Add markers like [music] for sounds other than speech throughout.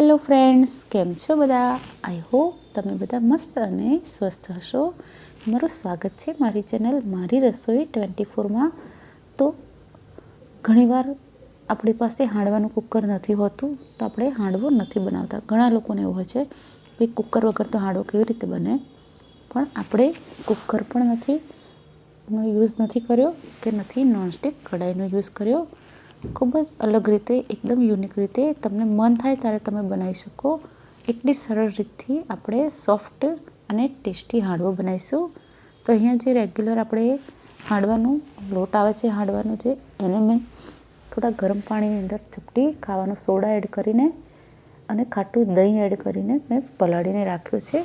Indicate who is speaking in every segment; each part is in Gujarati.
Speaker 1: હેલો ફ્રેન્ડ્સ કેમ છો બધા? આઈ હોપ તમે બધા મસ્ત અને સ્વસ્થ હશો. તમારું સ્વાગત છે મારી ચેનલ મારી રસોઈ ટ્વેન્ટી ફોરમાં. તો ઘણીવાર આપણી પાસે હાંડવાનું કુકર નથી હોતું, તો આપણે હાંડવો નથી બનાવતા. ઘણા લોકોને એવું હોય છે કે કુકર વગર તો હાંડવો કેવી રીતે બને? પણ આપણે કુકર પણ નથી યુઝ નથી કર્યો કે નથી, નોનસ્ટિક કઢાઈનો યુઝ કર્યો. ખૂબ જ અલગ રીતે, એકદમ યુનિક રીતે તમને મન થાય ત્યારે તમે બનાવી શકો. એટલી સરળ રીતથી આપણે સોફ્ટ અને ટેસ્ટી હાંડવો બનાવીશું. તો અહીંયા જે રેગ્યુલર આપણે હાંડવાનું લોટ આવે છે, હાંડવાનું જે, એને મેં થોડા ગરમ પાણીની અંદર ચપટી ખાવાનો સોડા એડ કરીને અને ખાટું દહીં એડ કરીને મેં પલાળીને રાખ્યું છે.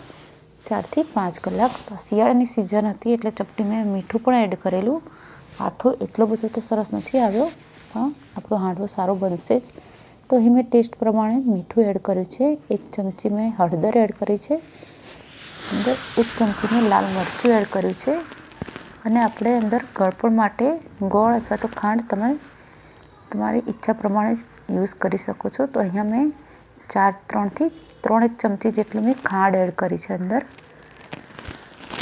Speaker 1: ચારથી પાંચ કલાક. શિયાળાની સિઝન હતી એટલે ચપટી મેં મીઠું પણ એડ કરેલું. આથો એટલો બધો તો સરસ નથી આવ્યો. પણ આપણો હાંડવો સારો બનશે જ. તો અહીં મેં ટેસ્ટ પ્રમાણે મીઠું એડ કર્યું છે. એક ચમચી મેં હળદર એડ કરી છે. અંદર એક ચમચી મેં લાલ મરચું એડ કર્યું છે. અને આપણે અંદર ગળપણ માટે ગોળ અથવા તો ખાંડ તમે તમારી ઈચ્છા પ્રમાણે યુઝ કરી શકો છો. તો અહીંયા મેં ચાર, ત્રણથી ત્રણ એક ચમચી જેટલું મેં ખાંડ એડ કરી છે અંદર.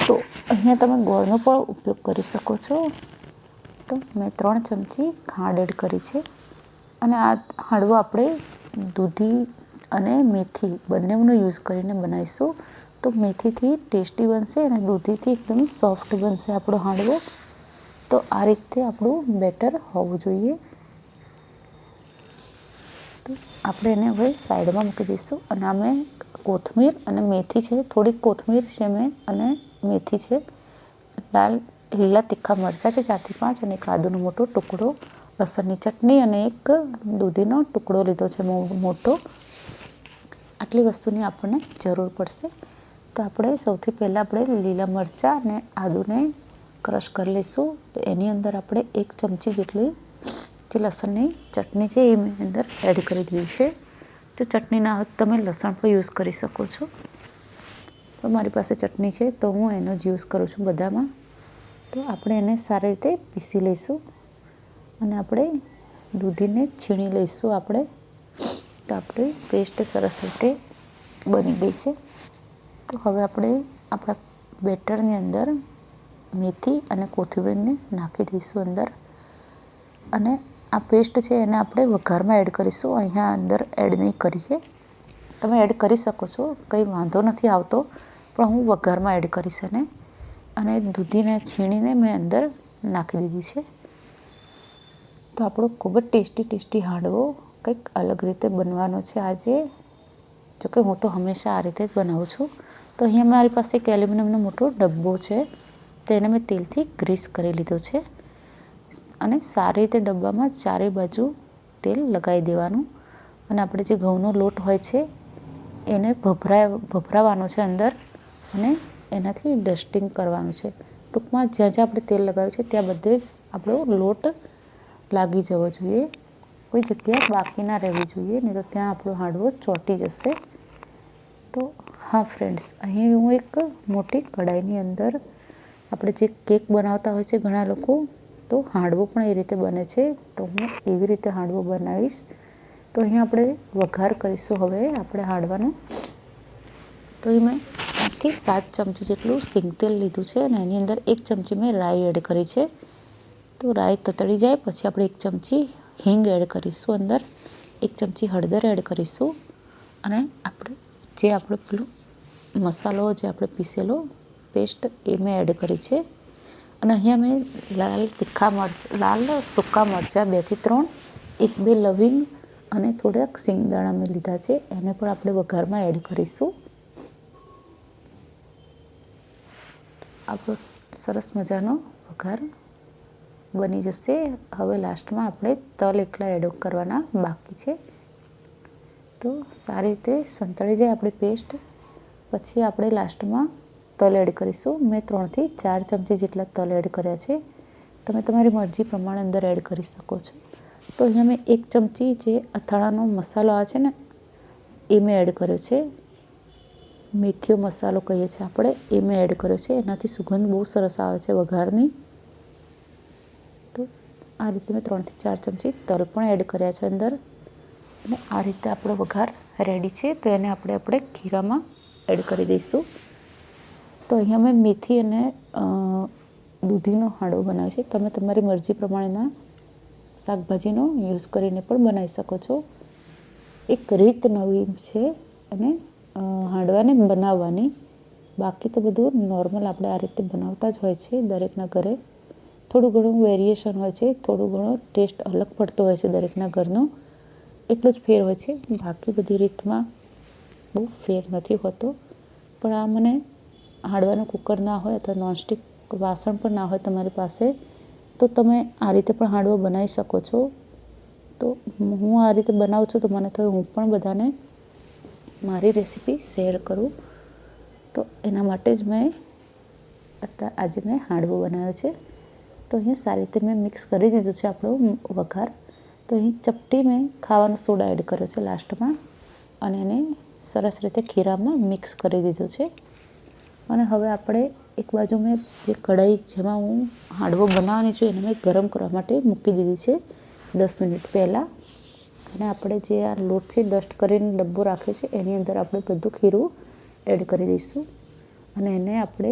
Speaker 1: તો અહીંયા તમે ગોળનો પણ ઉપયોગ કરી શકો છો. તો મેં ત્રણ ચમચી ખાંડ એડ કરી છે. અને આ હાંડવો આપણે દૂધી અને મેથી બંનેનો યુઝ કરીને બનાવીશું. તો મેથીથી ટેસ્ટી બનશે અને દૂધીથી એકદમ સોફ્ટ બનશે આપણો હાંડવો. તો આ રીતે આપણું બેટર હોવું જોઈએ. તો આપણે એને હવે સાઈડમાં મૂકી દઈશું. અને અમે કોથમીર અને મેથી છે, થોડીક કોથમીર છે મેં અને મેથી છે. લાલ લીલા તીખા મરચાં છે, ચારથી પાંચ અને એક આદુનો મોટો ટુકડો, લસણની ચટણી અને એક દૂધીનો ટુકડો લીધો છે મોટો. આટલી વસ્તુની આપણને જરૂર પડશે. તો આપણે સૌથી પહેલાં આપણે લીલા મરચાં અને આદુને ક્રશ કરી લઈશું. તો એની અંદર આપણે એક ચમચી જેટલી જે લસણની ચટણી છે, એ મેં અંદર એડ કરી દીધી છે. જો ચટણી ના હોય તમે લસણ પણ યુઝ કરી શકો છો. તો મારી પાસે ચટણી છે, તો હું એનો જ યુઝ કરું છું બધામાં. તો આપણે એને સારી રીતે પીસી લઈશું અને આપણે દૂધીને છીણી લઈશું આપણે. તો આપણી પેસ્ટ સરસ રીતે બની ગઈ છે. તો હવે આપણે આપણા બેટરની અંદર મેથી અને કોથમીરને નાખી દઈશું અંદર. અને આ પેસ્ટ છે એને આપણે વઘારમાં એડ કરીશું. અહીંયા અંદર એડ નહીં કરીએ. તમે એડ કરી શકો છો. કંઈ વાંધો નથી આવતો. પણ હું વઘારમાં એડ કરીશ એને. અને દૂધીને છીણીને મેં અંદર નાખી દીધી છે. તો આપણો ખૂબ જ ટેસ્ટી ટેસ્ટી હાંડવો કંઈક અલગ રીતે બનવાનો છે આજે. જોકે હું તો હંમેશા આ રીતે જ બનાવું છું. તો અહીંયા મારી પાસે એક એલ્યુમિનિયમનો મોટો ડબ્બો છે. તેને મેં તેલથી ગ્રીસ કરી લીધો છે. અને સારી રીતે ડબ્બામાં ચારે બાજુ તેલ લગાવી દેવાનું. અને આપણે જે ઘઉંનો લોટ હોય છે, એને ભભરા ભભરાવાનો છે અંદર. અને એનાથી ડસ્ટિંગ કરવાનું છે. ટૂંકમાં જ્યાં જ્યાં આપણે તેલ લગાવ્યું છે, ત્યાં બધે જ આપણો લોટ લાગી જવો જોઈએ. કોઈ જગ્યા બાકી ના રહેવી જોઈએ, નહીં તો ત્યાં આપણો હાંડવો ચોંટી જશે. તો હા ફ્રેન્ડ્સ અહીં હું એક મોટી કઢાઈની અંદર આપણે જે કેક બનાવતા હોય છે ઘણા લોકો, તો હાંડવો પણ એ રીતે બને છે. તો હું એવી રીતે હાંડવો બનાવીશ. તો અહીંયા આપણે વઘાર કરીશું હવે આપણે હાંડવાનો. તો એ મેં પાંચથી સાત ચમચી જેટલું સિંગ તેલ લીધું છે અને એની અંદર એક ચમચી મેં રાઈ એડ કરી છે. તો રાઈ તતડી જાય, પછી આપણે એક ચમચી હિંગ એડ કરીશું અંદર, એક ચમચી હળદર એડ કરીશું અને આપણે જે આપણે પેલું મસાલો જે આપણે પીસેલો પેસ્ટ એ મેં એડ કરી છે. અને અહીંયા મેં લાલ તીખા મરચાં, લાલ સૂકા મરચાં બેથી ત્રણ, એક બે લવિંગ અને થોડાક સિંગદાણા મેં લીધા છે, એને પણ આપણે વઘારમાં એડ કરીશું. આપણો સરસ મજાનો વઘાર બની જશે. હવે લાસ્ટમાં આપણે તલ એકલા એડ કરવાના બાકી છે. તો સારી રીતે સંતળી જાય આપણી પેસ્ટ. પછી આપણે લાસ્ટમાં તલ એડ કરીશું. મેં ત્રણથી ચાર ચમચી જેટલા તલ એડ કર્યા છે. તમે તમારી મરજી પ્રમાણે અંદર એડ કરી શકો છો. તો અહીંયા મેં એક ચમચી જે અથાણાનો મસાલો આવે છે ને, એ મેં એડ કર્યો છે. મેથીઓ મસાલો કહીએ છીએ આપણે, એ મેં એડ કર્યો છે. એનાથી સુગંધ બહુ સરસ આવે છે વઘારની. તો આ રીતે મેં ત્રણથી ચાર ચમચી તલ પણ એડ કર્યા છે અંદર. અને આ રીતે આપણો વઘાર રેડી છે, તો એને આપણે આપણે ખીરામાં એડ કરી દઈશું. તો અહીંયા મેં મેથી અને દૂધીનો હાંડવો બનાવ્યો છે. તમે તમારી મરજી પ્રમાણેના શાકભાજીનો યુઝ કરીને પણ બનાવી શકો છો. એક રીત નવી છે અને હાંડવાને બનાવવાની. બાકી તો બધું નોર્મલ આપણે આ રીતે બનાવતા જ હોય છે દરેકના ઘરે. થોડું ઘણું વેરિએશન હોય છે, થોડું ઘણો ટેસ્ટ અલગ પડતો હોય છે દરેકના ઘરનો. એટલો જ ફેર હોય છે. બાકી બધી રીતમાં બહુ ફેર નથી હોતો. પણ આ મને હાંડવાનું કુકર ના હોય અથવા નોનસ્ટિક વાસણ પણ ના હોય તમારી પાસે, તો તમે આ રીતે પણ હાંડવો બનાવી શકો છો. તો હું આ રીતે બનાવું છું તો મને થયું હું પણ બધાને મારી રેસીપી શેર કરું. તો એના માટે જ મેં અત્યારે આજે મેં હાંડવો બનાવ્યો છે. તો અહીં સારી રીતે મેં મિક્સ કરી દીધું છે આપણો વઘાર. તો અહીં ચપટી મેં ખાવાનો સોડા એડ કર્યો છે લાસ્ટમાં. અને એને સરસ રીતે ખીરામાં મિક્સ કરી દીધું છે. અને હવે આપણે એક બાજુ મેં જે કઢાઈ જેમાં હું હાંડવો બનાવવાની છું એને મેં ગરમ કરવા માટે મૂકી દીધી છે દસ મિનિટ પહેલાં. અને આપણે જે આ લોટથી ડસ્ટ કરીને ડબ્બો રાખ્યો છે, એની અંદર આપણે બધું ખીરું એડ કરી દઈશું. અને એને આપણે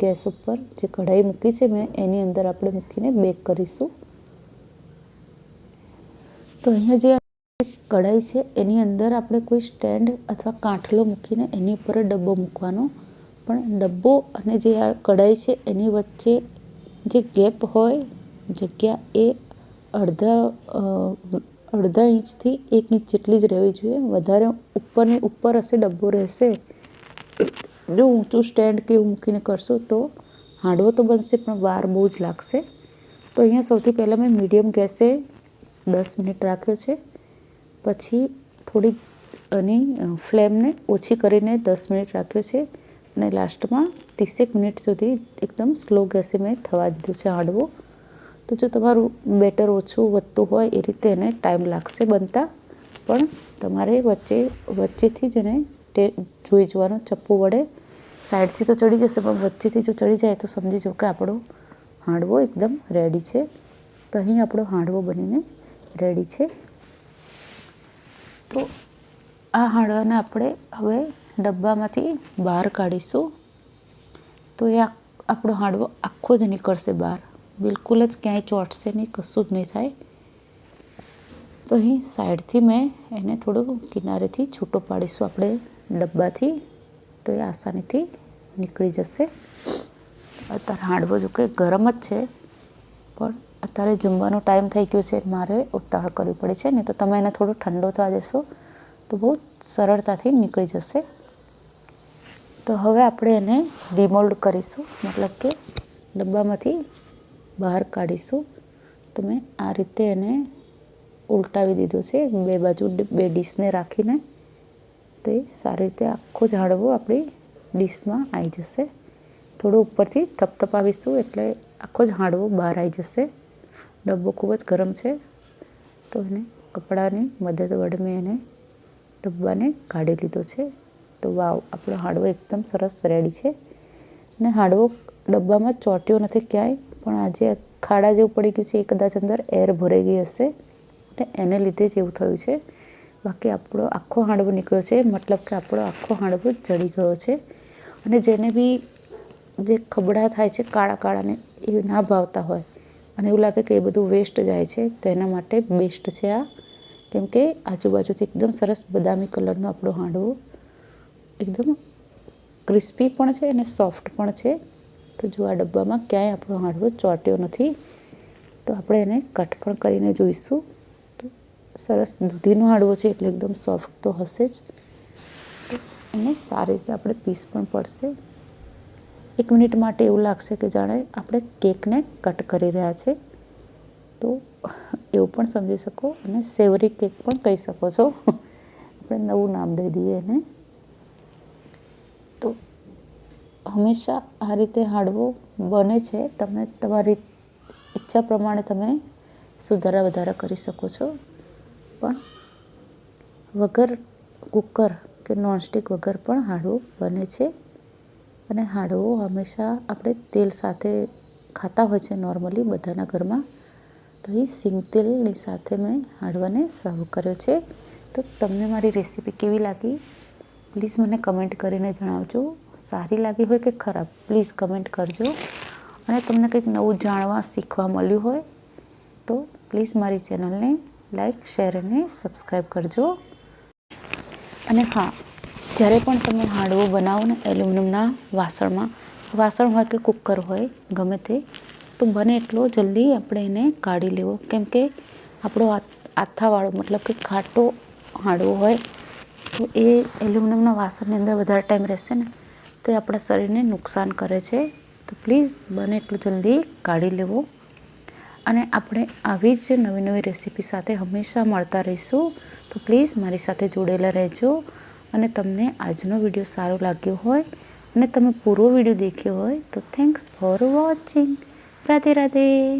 Speaker 1: ગેસ ઉપર જે કઢાઈ મૂકી છે, મેં એની અંદર આપણે મૂકીને બેક કરીશું. તો અહીંયા જે કઢાઈ છે, એની અંદર આપણે કોઈ સ્ટેન્ડ અથવા કાંઠલો મૂકીને એની ઉપર ડબ્બો મૂકવાનો. પણ ડબ્બો અને જે આ કઢાઈ છે, એની વચ્ચે જે ગેપ હોય, જગ્યા એ અડધા અડધા ઇંચથી એક ઇંચ જેટલી જ રહેવી જોઈએ. વધારે ઉપરની ઉપર હશે, ડબ્બો રહેશે. જો ઊંચું સ્ટેન્ડ કે એવું મૂકીને કરશો તો હાંડવો તો બનશે, પણ વાર બહુ જ લાગશે. તો અહીંયા સૌથી પહેલાં મેં મીડિયમ ગેસે દસ મિનિટ રાખ્યો છે. પછી થોડી એની ફ્લેમને ઓછી કરીને દસ મિનિટ રાખ્યો છે. અને લાસ્ટમાં ત્રીસેક મિનિટ સુધી એકદમ સ્લો ગેસે મેં થવા દીધું છે હાંડવો. તો જો તમારું બેટર ઓછું વધતું હોય એ રીતે એને ટાઈમ લાગશે બનતા. પણ તમારે વચ્ચે, વચ્ચેથી જ એને જોઈ જોવાનું ચપ્પુ વડે. સાઈડથી તો ચડી જશે, પણ વચ્ચેથી જો ચડી જાય તો સમજી જાઓ કે આપણો હાંડવો એકદમ રેડી છે. તો અહીં આપણો હાંડવો બનીને રેડી છે. તો આ હાંડવાને આપણે હવે ડબ્બામાંથી બહાર કાઢીશું. તો એ આપણો હાંડવો આખો જ નીકળશે બહાર. બિલકુલ જ ક્યાંય ચોંટશે નહીં, કશું જ નહીં થાય. તો અહીં સાઈડથી મેં એને થોડું કિનારેથી છૂટો પાડીશું આપણે ડબ્બાથી. તો એ આસાનીથી નીકળી જશે. અત્યારે હાંડવો જો કે ગરમ જ છે, પણ અત્યારે જમવાનો ટાઈમ થઈ ગયો છે, મારે ઉતાળ કરવી પડે છે, નહીં તો તમે એને થોડો ઠંડો થવા દેશો. તો બહુ સરળતાથી નીકળી જશે. તો હવે આપણે એને ડિમોલ્ડ કરીશું, મતલબ કે ડબ્બામાંથી બહાર કાઢીશું. તો મેં આ રીતે એને ઉલટાવી દીધું છે. બે બાજુ બે ડીશને રાખીને તે સારી રીતે આખો જ હાંડવો આપણી ડીશમાં આવી જશે. થોડું ઉપરથી થપથપાવીશું એટલે આખો જ હાંડવો બહાર આવી જશે. ડબ્બો ખૂબ જ ગરમ છે. તો એને કપડાની મદદ વડે મેં એને ડબ્બાને કાઢી લીધો છે. તો વાવ, આપણો હાંડવો એકદમ સરસ રેડી છે. અને હાંડવો ડબ્બામાં ચોંટ્યો નથી ક્યાંય. પણ આજે ખાડા જેવું પડી ગયું છે, એ કદાચ અંદર એર ભરાઈ ગઈ હશે. અને એને લીધે જ એવું થયું છે. બાકી આપણો આખો હાંડવો નીકળ્યો છે, મતલબ કે આપણો આખો હાંડવો ચડી ગયો છે. અને જેને બી જે ખબડા થાય છે, કાળા કાળાને, એ ના ભાવતા હોય. અને એવું લાગે કે એ બધું વેસ્ટ જાય છે, તો એના માટે બેસ્ટ છે આ. કેમ કે આજુબાજુથી એકદમ સરસ બદામી કલરનો આપણો હાંડવો. એકદમ ક્રિસ્પી પણ છે અને સોફ્ટ પણ છે. તો જો આ ડબ્બામાં ક્યાંય આપણો હાંડવો ચોંટ્યો નથી, તો આપણે એને કટ પણ કરીને જોઈશું. તો સરસ દૂધીનો હાંડવો છે, એટલે એકદમ સોફ્ટ તો હશે જ. તો એને સારી રીતે આપણે પીસ પણ પડશે. એક મિનિટ માટે એવું લાગશે કે જાણે આપણે કેકને કટ કરી રહ્યા છે. તો એવું પણ સમજી શકો અને સેવરી કેક પણ કહી શકો છો. [laughs] આપણે નવું નામ દઈ દઈએ એને તો હંમેશા આ રીતે હાંડવો બને છે. તમે તમારી ઈચ્છા પ્રમાણે તમે સુધારા વધારા કરી શકો છો. પણ વગર કુકર કે નોનસ્ટિક વગર પણ હાંડવો બને છે. અને હાંડવો હંમેશા આપણે તેલ સાથે ખાતા હોય છે નોર્મલી બધાના ઘરમાં. તો એ સિંગ તેલની સાથે મેં હાંડવાને સર્વ કર્યો છે. તો તમને મારી રેસીપી કેવી લાગી? પ્લીઝ મને કમેન્ટ કરીને જણાવજો. સારી લાગી હોય કે ખરાબ, પ્લીઝ કમેન્ટ કરજો. અને તમને કંઈક નવું જાણવા શીખવા મળ્યું હોય, તો પ્લીઝ મારી ચેનલને લાઈક, શેર અને સબસ્ક્રાઈબ કરજો. અને હા, જ્યારે પણ તમે હાંડવો બનાવો ને એલ્યુમિનિયમના વાસણમાં, વાસણ હોય કે કુકર હોય, ગમે તે, તો બને એટલો જલ્દી આપણે એને કાઢી લેવો. કેમ કે આપણો આથ- આથાવાળો, મતલબ કે ખાટો હાંડવો હોય તો એ એલ્યુમિનિયમના વાસણની અંદર વધારે ટાઈમ રહેશે ને, તો એ આપણા શરીરને નુકસાન કરે છે. તો પ્લીઝ બને એટલું જલ્દી કાઢી લેવો. અને આપણે આવી જ નવી નવી રેસીપી સાથે હંમેશા મળતા રહીશું. તો પ્લીઝ મારી સાથે જોડેલા રહેજો. અને તમને આજનો વીડિયો સારો લાગ્યો હોય અને તમે પૂરો વીડિયો દેખ્યો હોય, તો thanks for watching. Radhe Radhe.